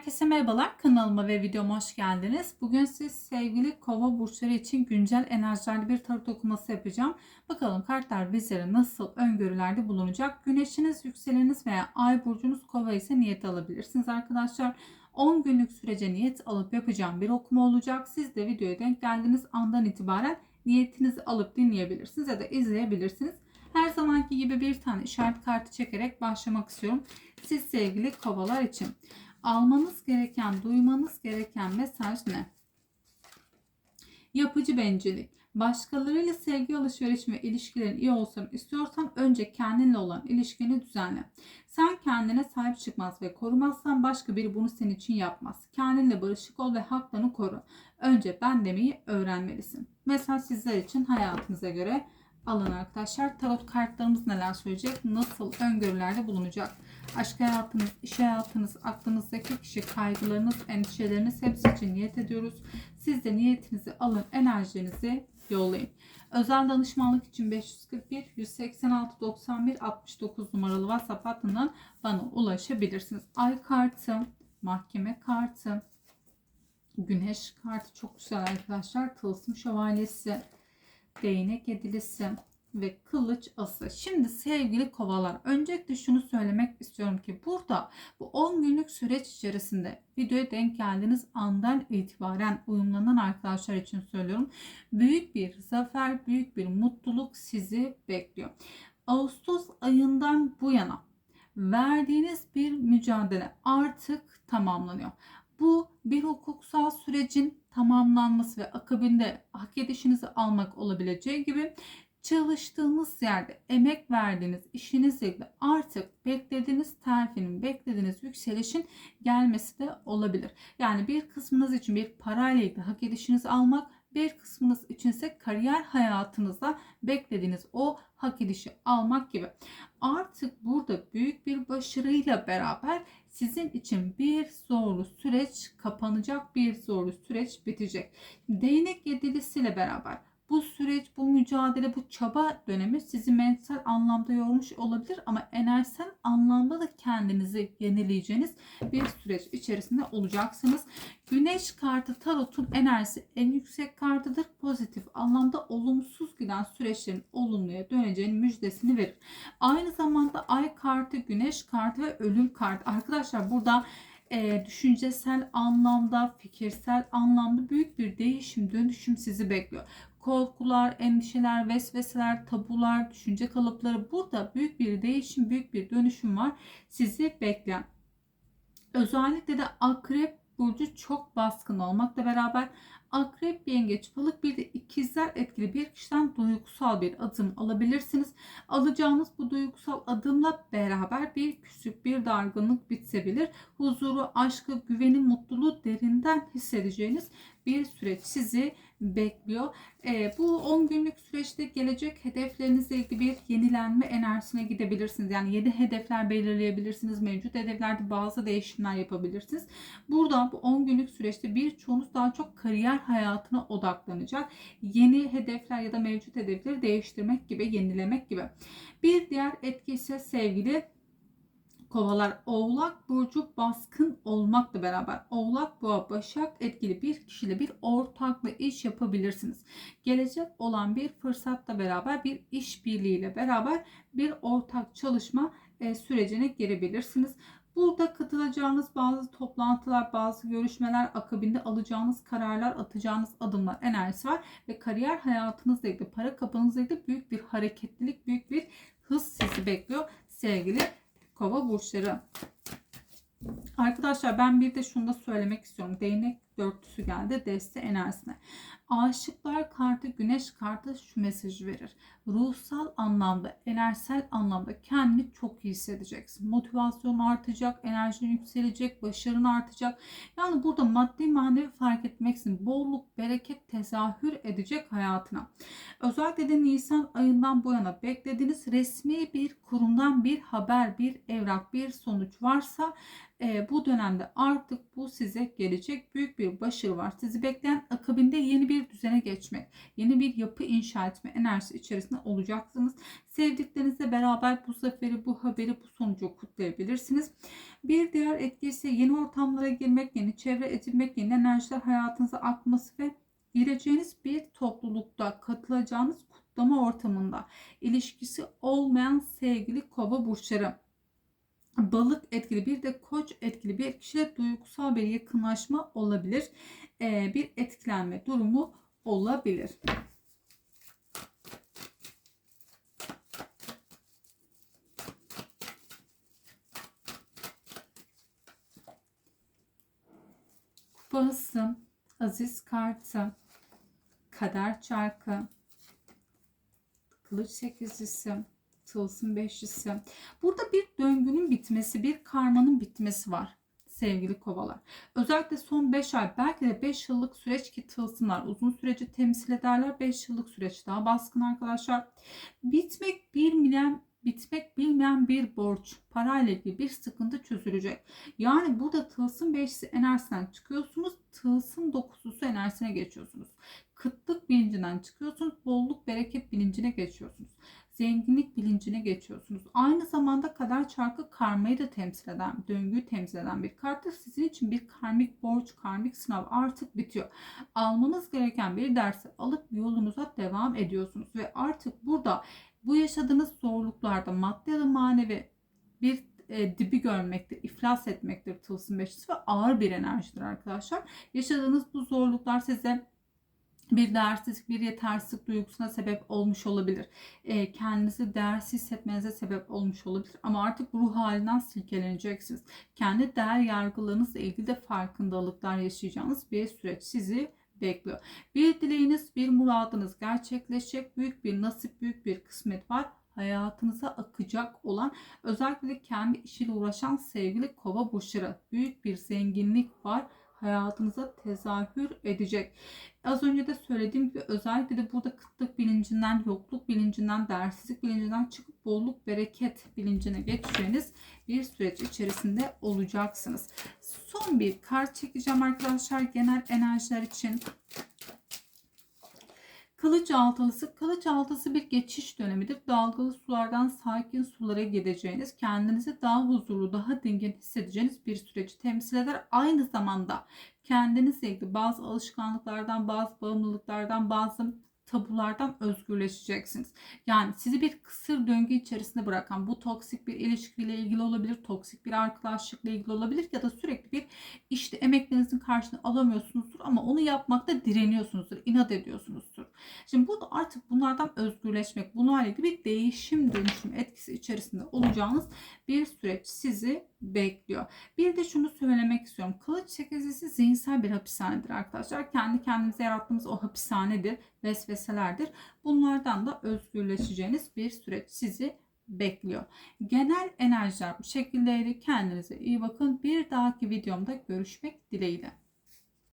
Herkese merhabalar. Kanalıma ve videoma hoş geldiniz. Bugün siz sevgili kova burçları için güncel enerjilerle bir tarot okuması yapacağım. Bakalım kartlar bizlere nasıl öngörülerde bulunacak. Güneşiniz, yükseleniniz veya ay burcunuz kova ise niyet alabilirsiniz arkadaşlar. 10 günlük sürece niyet alıp yapacağım bir okuma olacak. Siz de videoya denk geldiğiniz andan itibaren niyetinizi alıp dinleyebilirsiniz ya da izleyebilirsiniz. Her zamanki gibi bir tane işaret kartı çekerek başlamak istiyorum. Siz sevgili kovalar için almanız gereken, duymanız gereken mesaj ne? Yapıcı bencillik. Başkalarıyla sevgi alışveriş ve ilişkilerin iyi olsun istiyorsan önce kendinle olan ilişkini düzenle. Sen kendine sahip çıkmaz ve korumazsan başka biri bunu senin için yapmaz. Kendinle barışık ol ve haklarını koru. Önce ben demeyi öğrenmelisin. Mesaj sizler için hayatınıza göre alın arkadaşlar. Tarot kartlarımız neler söyleyecek? Nasıl öngörülerde bulunacak? Aşk hayatınız, iş hayatınız, aklınızdaki kişi, kaygılarınız, endişeleriniz hepsi için niyet ediyoruz. Siz de niyetinizi alın, enerjinizi yollayın. Özel danışmanlık için 541 186 91 69 numaralı WhatsApp hattından bana ulaşabilirsiniz. Ay kartı, mahkeme kartı, güneş kartı çok güzel arkadaşlar. Tılsım şövalyesi, değnek edilisi ve kılıç ası. Şimdi sevgili kovalar öncelikle şunu söylemek istiyorum ki burada bu 10 günlük süreç içerisinde videoya denk geldiğiniz andan itibaren uyumlanan arkadaşlar için söylüyorum. Büyük bir zafer, büyük bir mutluluk sizi bekliyor. Ağustos ayından bu yana verdiğiniz bir mücadele artık tamamlanıyor. Bu bir hukuksal sürecin tamamlanması ve akabinde hak edişinizi almak olabileceği gibi çalıştığınız yerde emek verdiğiniz işinizle ilgili artık beklediğiniz terfinin, beklediğiniz yükselişin gelmesi de olabilir. Yani bir kısmınız için bir parayla ilgili hak edişinizi almak, bir kısmınız için ise kariyer hayatınızda beklediğiniz o hak edişi almak gibi. Artık burada büyük bir başarıyla beraber sizin için bir zorlu süreç kapanacak, bir zorlu süreç bitecek. Değnek yedilisiyle beraber bu süreç, bu mücadele, bu çaba dönemi sizi mental anlamda yormuş olabilir ama enerjisel anlamda da kendinizi yenileyeceğiniz bir süreç içerisinde olacaksınız. Güneş kartı tarotun enerjisi en yüksek kartıdır. Pozitif anlamda olumsuz giden süreçlerin olumluya döneceğinin müjdesini verir. Aynı zamanda ay kartı, güneş kartı ve ölüm kartı. Arkadaşlar burada e, düşüncesel anlamda, fikirsel anlamda büyük bir değişim, dönüşüm sizi bekliyor korkular, endişeler, vesveseler, tabular, düşünce kalıpları burada büyük bir değişim, büyük bir dönüşüm var. Sizi bekleyen. Özellikle de akrep burcu çok baskın olmakla beraber akrep, yengeç, balık bir de ikizler etkili bir kişiden duygusal bir adım alabilirsiniz. Alacağınız bu duygusal adımla beraber bir küslük, bir dargınlık bitsebilir. Huzuru, aşkı, güveni, mutluluğu derinden hissedeceğiniz bir süreç sizi bekliyor. E, bu 10 günlük süreçte gelecek hedeflerinizle ilgili bir yenilenme enerjisine gidebilirsiniz. Yani yeni hedefler belirleyebilirsiniz. Mevcut hedeflerde bazı değişimler yapabilirsiniz. Burada bu 10 günlük süreçte birçoğunuz daha çok kariyer hayatına odaklanacak. Yeni hedefler ya da mevcut hedefleri değiştirmek gibi, yenilemek gibi. Bir diğer etki ise sevgili kovalar oğlak burcu baskın olmakla beraber oğlak boğa başak etkili bir kişiyle bir ortakla iş yapabilirsiniz. Gelecek olan bir fırsatla beraber bir iş birliğiyle beraber bir ortak çalışma e, sürecine girebilirsiniz. Burada katılacağınız bazı toplantılar, bazı görüşmeler, akabinde alacağınız kararlar, atacağınız adımlar enerjisi var ve kariyer hayatınızla ilgili, para kapınızla ilgili büyük bir hareketlilik, büyük bir hız sizi bekliyor sevgili burçları. Arkadaşlar ben bir de şunu da söylemek istiyorum. Değnek dörtlüsü geldi deste enerjisine. Aşıklar kartı, güneş kartı şu mesajı verir. Ruhsal anlamda, enerjisel anlamda kendini çok iyi hissedeceksin. Motivasyon artacak, enerjin yükselecek, başarın artacak. Yani burada maddi manevi fark etmeksin. Bolluk, bereket tezahür edecek hayatına. Özellikle de Nisan ayından bu yana beklediğiniz resmi bir kurumdan bir haber, bir evrak, bir sonuç varsa e, bu dönemde artık bu size gelecek büyük bir başarı var. Sizi bekleyen akabinde yeni bir düzene geçmek, yeni bir yapı inşa etme enerjisi içerisinde olacaksınız. Sevdiklerinizle beraber bu zaferi, bu haberi, bu sonucu kutlayabilirsiniz. Bir diğer etki ise yeni ortamlara girmek, yeni çevre edinmek, yeni enerjiler hayatınıza akması ve gireceğiniz bir toplulukta katılacağınız kutlama ortamında ilişkisi olmayan sevgili kova burçları balık etkili bir de koç etkili bir kişiyle duygusal bir yakınlaşma olabilir. Ee, bir etkilenme durumu olabilir. Kupası, aziz kartı, kader çarkı, kılıç sekizlisi, tılsım beşlisi. Burada bir döngünün bitmesi, bir karmanın bitmesi var sevgili kovalar. Özellikle son 5 ay belki de 5 yıllık süreç ki tılsımlar uzun süreci temsil ederler. 5 yıllık süreç daha baskın arkadaşlar. Bitmek bir milyon bitmek bilmeyen bir borç, parayla ilgili bir sıkıntı çözülecek. Yani burada tılsım beşlisi enerjisinden çıkıyorsunuz, tılsım dokuzusu enerjisine geçiyorsunuz. Kıtlık bilincinden çıkıyorsunuz, bolluk bereket bilincine geçiyorsunuz. Zenginlik bilincine geçiyorsunuz. Aynı zamanda kader çarkı karmayı da temsil eden, döngüyü temsil eden bir karttır. Sizin için bir karmik borç, karmik sınav artık bitiyor. Almanız gereken bir dersi alıp yolunuza devam ediyorsunuz. Ve artık burada bu yaşadığınız zorluklarda maddi ya da manevi bir e, dibi görmektir, iflas etmektir tılsım beşlisi ve ağır bir enerjidir arkadaşlar. Yaşadığınız bu zorluklar size bir değersizlik, bir yetersizlik duygusuna sebep olmuş olabilir. E, kendinizi değersiz hissetmenize sebep olmuş olabilir. Ama artık ruh halinden silkeleneceksiniz. Kendi değer yargılarınızla ilgili de farkındalıklar yaşayacağınız bir süreç sizi bekliyor. Bir dileğiniz, bir muradınız gerçekleşecek. Büyük bir nasip, büyük bir kısmet var. Hayatınıza akacak olan özellikle kendi işiyle uğraşan sevgili kova burçları. Büyük bir zenginlik var hayatınıza tezahür edecek. Az önce de söylediğim gibi özellikle de burada kıtlık bilincinden, yokluk bilincinden, değersizlik bilincinden çıkıp bolluk, bereket bilincine geçeceğiniz bir süreç içerisinde olacaksınız. Son bir kart çekeceğim arkadaşlar genel enerjiler için. Kılıç altılısı. Kılıç altısı bir geçiş dönemidir. Dalgalı sulardan sakin sulara gideceğiniz, kendinizi daha huzurlu, daha dingin hissedeceğiniz bir süreci temsil eder. Aynı zamanda kendinizle ilgili bazı alışkanlıklardan, bazı bağımlılıklardan, bazı tabulardan özgürleşeceksiniz. Yani sizi bir kısır döngü içerisinde bırakan bu toksik bir ilişkiyle ilgili olabilir, toksik bir arkadaşlıkla ilgili olabilir ya da sürekli bir işte emeklerinizin karşılığını alamıyorsunuzdur ama onu yapmakta direniyorsunuzdur, inat ediyorsunuzdur. Şimdi burada artık bunlardan özgürleşmek, bunlarla ilgili bir değişim dönüşüm etkisi içerisinde olacağınız bir süreç sizi bekliyor. Bir de şunu söylemek istiyorum. Kılıç sekizlisi zihinsel bir hapishanedir arkadaşlar. Kendi kendimize yarattığımız o hapishanedir, vesveselerdir. Bunlardan da özgürleşeceğiniz bir süreç sizi bekliyor. Genel enerjiler bu şekildeydi. Kendinize iyi bakın. Bir dahaki videomda görüşmek dileğiyle.